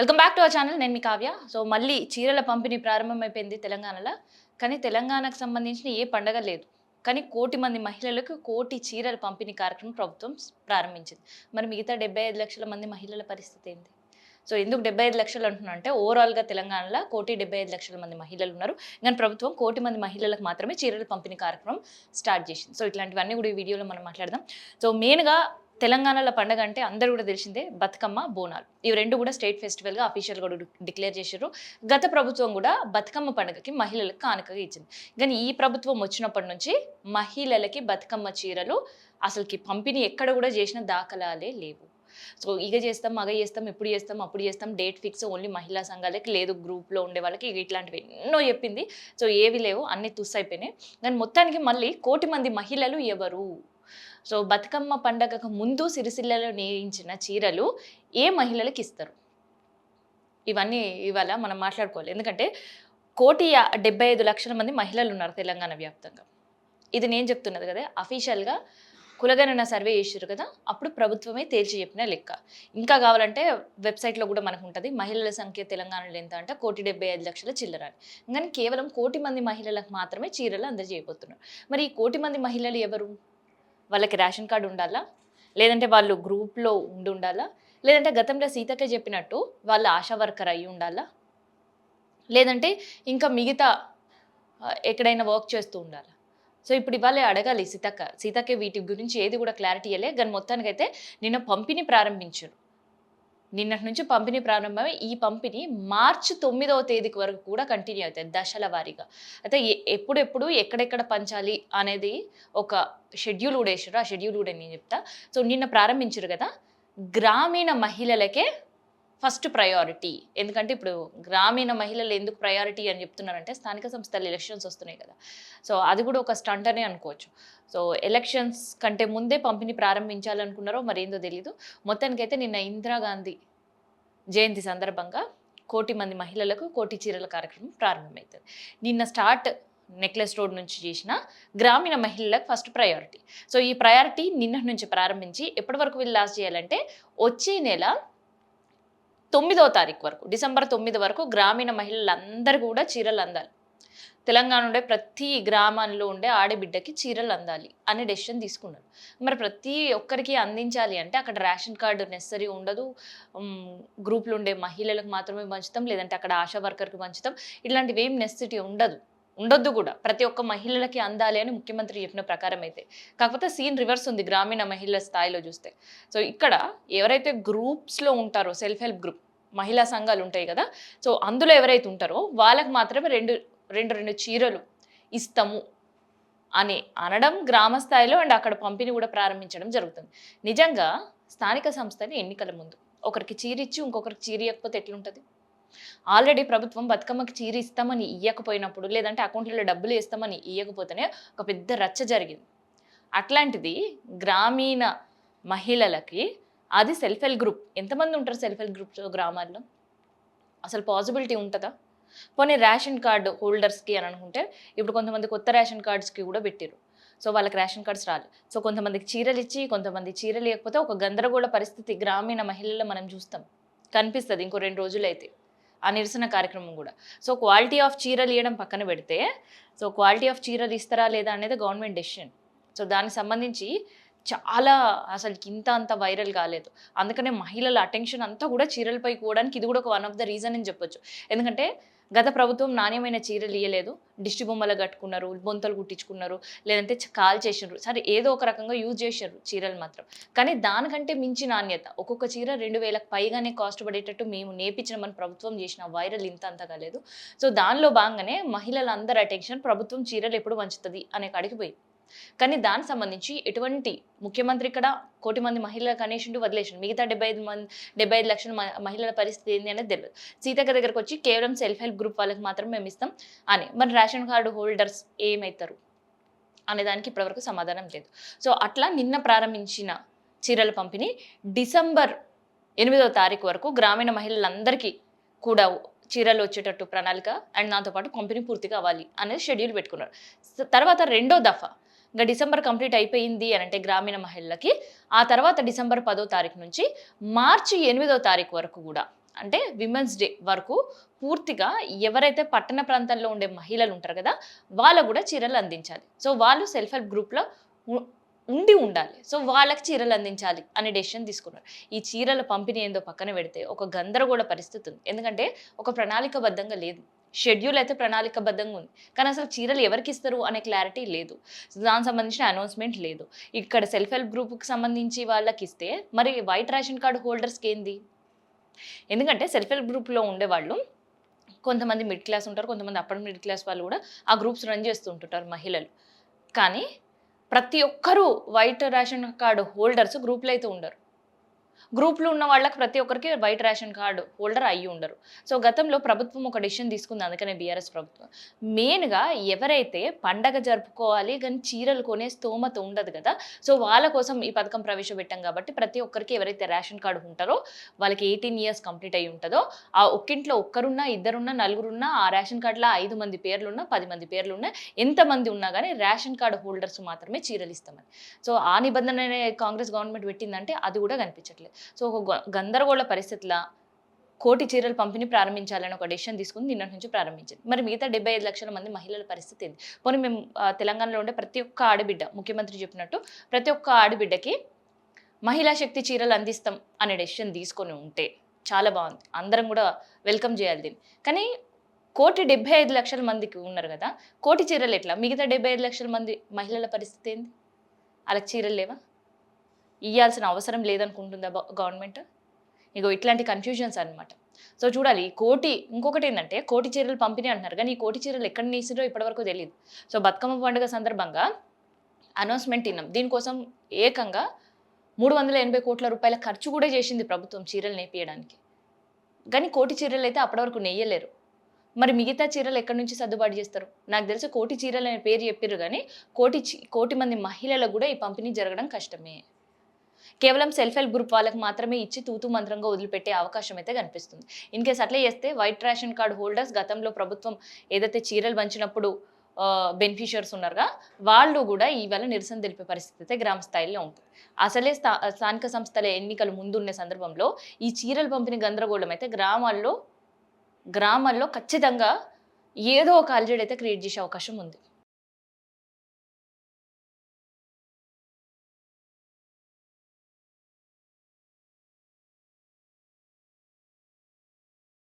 Welcome back to our channel నేను మీ Kavya. So మళ్ళీ చీరల పంపిణీ ప్రారంభమైపోయింది తెలంగాణలో. కానీ తెలంగాణకు సంబంధించిన ఏ పండగ లేదు. కానీ కోటి మంది మహిళలకు కోటి చీరల పంపిణీ కార్యక్రమం ప్రభుత్వం ప్రారంభించింది. మరి మిగతా డెబ్బై ఐదు లక్షల మంది మహిళల పరిస్థితి ఏంటి? సో ఎందుకు డెబ్బై ఐదు లక్షలు అంటున్నా అంటే ఓవరాల్గా తెలంగాణలో కోటి డెబ్బై ఐదు లక్షల మంది మహిళలు ఉన్నారు. కానీ ప్రభుత్వం కోటి మంది మహిళలకు మాత్రమే చీరల పంపిణీ కార్యక్రమం స్టార్ట్ చేసింది. సో ఇట్లాంటివన్నీ కూడా ఈ వీడియోలో మనం మాట్లాడదాం. సో మెయిన్గా తెలంగాణలో పండగ అంటే అందరూ కూడా తెలిసిందే బతుకమ్మ బోనాలు. ఇవి రెండు కూడా స్టేట్ ఫెస్టివల్గా అఫీషియల్ కూడా డిక్లేర్ చేశారు గత ప్రభుత్వం కూడా బతుకమ్మ పండుగకి మహిళలకు కానుకగా ఇచ్చింది. కానీ ఈ ప్రభుత్వం వచ్చినప్పటి నుంచి మహిళలకి బతుకమ్మ చీరలు అసలుకి పంపిణీ ఎక్కడ కూడా చేసిన దాఖలాలే లేవు. సో ఇక చేస్తాం మగ చేస్తాం ఎప్పుడు చేస్తాం అప్పుడు చేస్తాం డేట్ ఫిక్స్ ఓన్లీ మహిళా సంఘాలకి లేదు గ్రూప్లో ఉండే వాళ్ళకి ఇక ఇట్లాంటివి ఎన్నో చెప్పింది. సో ఏవి లేవు అన్ని తుస్సైపోయినాయి కానీ మొత్తానికి మళ్ళీ కోటి మంది మహిళలు ఎవరు? సో బతుకమ్మ పండగకు ముందు సిరిసిల్లలో నేయించిన చీరలు ఏ మహిళలకు ఇస్తారు? ఇవన్నీ ఇవాళ మనం మాట్లాడుకోవాలి. ఎందుకంటే కోటి డెబ్బై ఐదు లక్షల మంది మహిళలు ఉన్నారు తెలంగాణ వ్యాప్తంగా. ఇది నేను చెప్తున్నది కదా అఫీషియల్గా కులగణన సర్వే చేసారు కదా అప్పుడు ప్రభుత్వమే తేల్చి చెప్పిన లెక్క. ఇంకా కావాలంటే వెబ్సైట్లో కూడా మనకు ఉంటుంది మహిళల సంఖ్య తెలంగాణలో ఎంత అంటే కోటి డెబ్బై ఐదు లక్షల చిల్లర అని. కానీ కేవలం కోటి మంది మహిళలకు మాత్రమే చీరలు అందజేయబోతున్నారు. మరి ఈ కోటి మంది మహిళలు ఎవరు? వాళ్ళకి రేషన్ కార్డు ఉండాలా? లేదంటే వాళ్ళు గ్రూప్లో ఉండి ఉండాలా? లేదంటే గతంలో సీతక్క చెప్పినట్టు వాళ్ళు ఆశా వర్కర్ అయి ఉండాలా? లేదంటే ఇంకా మిగతా ఎక్కడైనా వర్క్ చేస్తూ ఉండాలా? సో ఇప్పుడు ఇవాళ అడగాలి సీతక్క. సీతక్క వీటి గురించి ఏది కూడా క్లారిటీ ఇవ్వలే కానీ మొత్తానికైతే నిన్న పంపిణీ ప్రారంభించారు. నిన్నటి నుంచి పంపిణీ ప్రారంభమై ఈ పంపిణీ మార్చి తొమ్మిదవ తేదీకి వరకు కూడా కంటిన్యూ అవుతాయి దశల వారీగా. అయితే ఎ- ఎప్పుడెప్పుడు ఎక్కడెక్కడ పంచాలి అనేది ఒక షెడ్యూల్ కూడా వేసారు ఆ షెడ్యూల్ కూడా నేను చెప్తా. సో నిన్న ప్రారంభించారు కదా గ్రామీణ మహిళలకే ఫస్ట్ ప్రయారిటీ ఎందుకంటే ఇప్పుడు గ్రామీణ మహిళలు ఎందుకు ప్రయారిటీ అని చెప్తున్నారంటే స్థానిక సంస్థల ఎలక్షన్స్ వస్తున్నాయి కదా. సో అది కూడా ఒక స్టంట్ అనే అనుకోవచ్చు. సో ఎలక్షన్స్ కంటే ముందే పంపిణీ ప్రారంభించాలనుకున్నారో మరి ఏందో తెలియదు మొత్తానికైతే నిన్న ఇందిరాగాంధీ జయంతి సందర్భంగా కోటి మంది మహిళలకు కోటి చీరల కార్యక్రమం ప్రారంభమవుతుంది నిన్న స్టార్ట్ నెక్లెస్ రోడ్ నుంచి చేసిన గ్రామీణ మహిళలకు ఫస్ట్ ప్రయారిటీ. సో ఈ ప్రయారిటీ నిన్న నుంచి ప్రారంభించి ఎప్పటి వరకు వీళ్ళు లాస్ట్ చేయాలంటే వచ్చే నెల తొమ్మిదో తారీఖు వరకు డిసెంబర్ తొమ్మిది వరకు గ్రామీణ మహిళలందరూ కూడా చీరలు అందాలి. తెలంగాణ ఉండే ప్రతి గ్రామంలో ఉండే ఆడబిడ్డకి చీరలు అందాలి అనే డెసిషన్ తీసుకున్నారు. మరి ప్రతి ఒక్కరికి అందించాలి అంటే అక్కడ రేషన్ కార్డు నెసరీ ఉండదు. ఉమ్, గ్రూప్లో ఉండే మహిళలకు మాత్రమే పంచుతాం లేదంటే అక్కడ ఆశా వర్కర్కి పంచుతాం. ఇట్లాంటివి ఏం నెసెసిటీ ఉండదు. ఉండొద్దు కూడా. ప్రతి ఒక్క మహిళలకి అందాలి అని ముఖ్యమంత్రి చెప్పిన ప్రకారం అయితే. కాకపోతే సీన్ రివర్స్ ఉంది గ్రామీణ మహిళల స్థాయిలో చూస్తే. సో ఇక్కడ ఎవరైతే గ్రూప్స్లో ఉంటారో సెల్ఫ్ హెల్ప్ గ్రూప్ మహిళా సంఘాలు ఉంటాయి కదా. సో అందులో ఎవరైతే ఉంటారో వాళ్ళకి మాత్రమే రెండు రెండు రెండు చీరలు ఇస్తాము అని అనడం గ్రామ స్థాయిలో అండ్ అక్కడ పంపిణీ కూడా ప్రారంభించడం జరుగుతుంది. నిజంగా స్థానిక సంస్థలు ఎన్నికల ముందు ఒకరికి చీర ఇచ్చి ఇంకొకరికి చీర ఇవ్వకపోతే ఎట్లుంటుంది? ఆల్రెడీ ప్రభుత్వం బతుకమ్మకి చీర ఇస్తామని ఇవ్వకపోయినప్పుడు లేదంటే అకౌంట్లలో డబ్బులు ఇస్తామని ఇవ్వకపోతేనే ఒక పెద్ద రచ్చ జరిగింది. అట్లాంటిది గ్రామీణ మహిళలకి అది సెల్ఫ్ హెల్ప్ గ్రూప్. ఎంతమంది ఉంటారు సెల్ఫ్ హెల్ప్ గ్రూప్స్ గ్రామాల్లో? అసలు పాసిబిలిటీ ఉంటుందా? పోనీ రేషన్ కార్డు హోల్డర్స్కి అని అనుకుంటే ఇప్పుడు కొంతమంది కొత్త రేషన్ కార్డ్స్కి కూడా పెట్టారు సో వాళ్ళకి రేషన్ కార్డ్స్ రాదు సో కొంతమందికి చీరలు ఇచ్చి కొంతమంది చీరలు ఇవ్వకపోతే ఒక గందరగోళ పరిస్థితి గ్రామీణ మహిళల్లో మనం చూస్తాం. కనిపిస్తుంది ఇంకో రెండు రోజులు అయితే ఆ నిరసన కార్యక్రమం కూడా. సో క్వాలిటీ ఆఫ్ చీరలు ఇవ్వడం పక్కన పెడితే సో క్వాలిటీ ఆఫ్ చీరలు ఇస్తారా లేదా అనేది గవర్నమెంట్ డెసిషన్. సో దానికి సంబంధించి చాలా అసలు ఇంత అంత వైరల్ కాలేదు. అందుకనే మహిళల అటెన్షన్ అంతా కూడా చీరలపై కూడానికి ఇది కూడా ఒక వన్ ఆఫ్ ద రీజన్ అని చెప్పొచ్చు. ఎందుకంటే గత ప్రభుత్వం నాణ్యమైన చీరలు ఇయ్యలేదు. దిష్టి బొమ్మలు కట్టుకున్నారు బొంతలు కుట్టించుకున్నారు లేదంటే కాల్ చేసినారు సరే ఏదో ఒక రకంగా యూజ్ చేశారు చీరలు మాత్రం. కానీ దానికంటే మించి నాణ్యత. ఒక్కొక్క చీర రెండు వేలకు పైగానే కాస్ట్ పడేటట్టు మేము నేర్పించిన మన ప్రభుత్వం చేసిన వైరల్ ఇంత అంత కాలేదు. సో దానిలో భాగంగానే మహిళలందరి అటెన్షన్ ప్రభుత్వం చీరలు ఎప్పుడు వంచుతుంది అనే కాడికి పోయి. కానీ దానికి సంబంధించి ఎటువంటి ముఖ్యమంత్రి ఇక్కడ కోటి మంది మహిళల అనేసిండు వదిలేసిండు. మిగతా డెబ్బై ఐదు మంది డెబ్బై ఐదు లక్షల మ- మహిళల పరిస్థితి ఏంది అనేది తెలియదు సీతక్క దగ్గరకు వచ్చి కేవలం సెల్ఫ్ హెల్ప్ గ్రూప్ వాళ్ళకి మాత్రం మేము ఇస్తాం అని. మరి రేషన్ కార్డు హోల్డర్స్ ఏమవుతారు అనే దానికి ఇప్పటివరకు సమాధానం లేదు. సో అట్లా నిన్న ప్రారంభించిన చీరల పంపిణీ డిసెంబర్ ఎనిమిదవ తారీఖు వరకు గ్రామీణ మహిళలందరికీ కూడా చీరలు వచ్చేటట్టు ప్రణాళిక అండ్ దాంతోపాటు పంపిణీ పూర్తి కావాలి అనేది షెడ్యూల్ పెట్టుకున్నారు. తర్వాత రెండో దఫా ఇంకా డిసెంబర్ కంప్లీట్ అయిపోయింది అని అంటే గ్రామీణ మహిళలకి ఆ తర్వాత డిసెంబర్ పదో తారీఖు నుంచి మార్చి ఎనిమిదో తారీఖు వరకు కూడా అంటే విమెన్స్ డే వరకు పూర్తిగా ఎవరైతే పట్టణ ప్రాంతాల్లో ఉండే మహిళలు ఉంటారు కదా వాళ్ళకు కూడా చీరలు అందించాలి. సో వాళ్ళు సెల్ఫ్ హెల్ప్ గ్రూప్లో ఉండి ఉండాలి. సో వాళ్ళకి చీరలు అందించాలి అనే డెసిషన్ తీసుకున్నారు. ఈ చీరల పంపిణీ ఏందో పక్కన పెడితే ఒక గందరగోళ పరిస్థితి ఉంది. ఎందుకంటే ఒక ప్రణాళికబద్ధంగా లేదు. షెడ్యూల్ అయితే ప్రణాళికబద్ధంగా ఉంది. కానీ అసలు చీరలు ఎవరికి ఇస్తారు అనే క్లారిటీ లేదు. దానికి సంబంధించిన అనౌన్స్మెంట్ లేదు. ఇక్కడ సెల్ఫ్ హెల్ప్ గ్రూప్కి సంబంధించి వాళ్ళకి ఇస్తే మరి వైట్ రేషన్ కార్డు హోల్డర్స్కి ఏంది? ఎందుకంటే సెల్ఫ్ హెల్ప్ గ్రూప్లో ఉండేవాళ్ళు కొంతమంది మిడ్ క్లాస్ ఉంటారు కొంతమంది అప్పర్ మిడిల్ క్లాస్ వాళ్ళు కూడా ఆ గ్రూప్స్ రన్ చేస్తూ ఉంటుంటారు మహిళలు. కానీ ప్రతి ఒక్కరూ వైట్ రేషన్ కార్డు హోల్డర్స్ గ్రూప్లో అయితే ఉండరు. గ్రూప్లో ఉన్న వాళ్ళకి ప్రతి ఒక్కరికి వైట్ రేషన్ కార్డు హోల్డర్ అయ్యి ఉండరు. సో గతంలో ప్రభుత్వం ఒక డిసిషన్ తీసుకుంది అందుకనే బీఆర్ఎస్ ప్రభుత్వం. మెయిన్గా ఎవరైతే పండగ జరుపుకోవాలి కానీ చీరలు కొనే స్తోమత ఉండదు కదా సో వాళ్ళ కోసం ఈ పథకం ప్రవేశపెట్టాం కాబట్టి ప్రతి ఒక్కరికి ఎవరైతే రేషన్ కార్డు ఉంటారో వాళ్ళకి ఎయిటీన్ ఇయర్స్ కంప్లీట్ అయి ఉంటుందో ఆ ఒక్కింట్లో ఒక్కరున్నా ఇద్దరున్నా నలుగురున్నా ఆ రేషన్ కార్డులో ఐదు మంది పేర్లున్నా పది మంది పేర్లున్నా ఎంతమంది ఉన్నా కానీ రేషన్ కార్డు హోల్డర్స్ మాత్రమే చీరలు ఇస్తామని. సో ఆ నిబంధన కాంగ్రెస్ గవర్నమెంట్ పెట్టిందంటే అది కూడా కనిపించట్లేదు. సో ఒక గందరగోళ పరిస్థితిలో కోటి చీరలు పంపిణీ ప్రారంభించాలని ఒక డెసిషన్ తీసుకుని నిన్న నుంచి ప్రారంభించింది. మరి మిగతా డెబ్బై ఐదు లక్షల మంది మహిళల పరిస్థితి ఏంది? పోనీ మేము తెలంగాణలో ఉండే ప్రతి ఒక్క ఆడబిడ్డ ముఖ్యమంత్రి చెప్పినట్టు ప్రతి ఒక్క ఆడబిడ్డకి మహిళా శక్తి చీరలు అందిస్తాం అనే డెసిషన్ తీసుకొని ఉంటే చాలా బాగుంది. అందరం కూడా వెల్కమ్ చేయాలి దీన్ని. కానీ కోటి డెబ్బై ఐదు లక్షల మందికి ఉన్నారు కదా కోటి చీరలు ఎట్లా? మిగతా డెబ్బై ఐదు లక్షల మంది మహిళల పరిస్థితి ఏంది? వాళ్ళకి చీరలు లేవా? ఇవ్వాల్సిన అవసరం లేదనుకుంటుందా బ- గవర్నమెంట్ ఇగో ఇట్లాంటి కన్ఫ్యూజన్స్ అన్నమాట. సో చూడాలి కోటి ఇంకొకటి ఏంటంటే కోటి చీరలు పంపిణీ అంటున్నారు. కానీ ఈ కోటి చీరలు ఎక్కడ నేసిరో ఇప్పటివరకు తెలియదు సో బతుకమ్మ పండుగ సందర్భంగా అనౌన్స్మెంట్ ఇన్నాం. దీనికోసం ఏకంగా మూడు వందల ఎనభై కోట్ల రూపాయల ఖర్చు కూడా చేసింది ప్రభుత్వం చీరలు నేపియడానికి. కానీ కోటి చీరలు అయితే అప్పటి వరకు నెయ్యలేరు మరి మిగతా చీరలు ఎక్కడి నుంచి సర్దుబాటు చేస్తారు? నాకు తెలిసి కోటి చీరలు అనే పేరు చెప్పారు కానీ కోటి కోటి మంది మహిళలకు కూడా ఈ పంపిణీ జరగడం కష్టమే. కేవలం సెల్ఫ్ హెల్ప్ గ్రూప్ వాళ్ళకి మాత్రమే ఇచ్చి తూతు మంత్రంగా వదిలిపెట్టే అవకాశం అయితే కనిపిస్తుంది. ఇన్ కేస్ అట్లే చేస్తే వైట్ రేషన్ కార్డ్ హోల్డర్స్ గతంలో ప్రభుత్వం ఏదైతే చీరలు పంచినప్పుడు బెనిఫిషియర్స్ ఉన్నారుగా వాళ్ళు కూడా ఈవేళ నిరసన తెలిపే పరిస్థితి అయితే గ్రామ స్థాయిలో ఉంటుంది అసలే స్థా స్థానిక సంస్థల ఎన్నికలు ముందున్న సందర్భంలో ఈ చీరలు పంపిణీ గందరగోళం అయితే గ్రామాల్లో గ్రామాల్లో ఖచ్చితంగా ఏదో ఒక అలజడి అయితే క్రియేట్ చేసే అవకాశం ఉంది.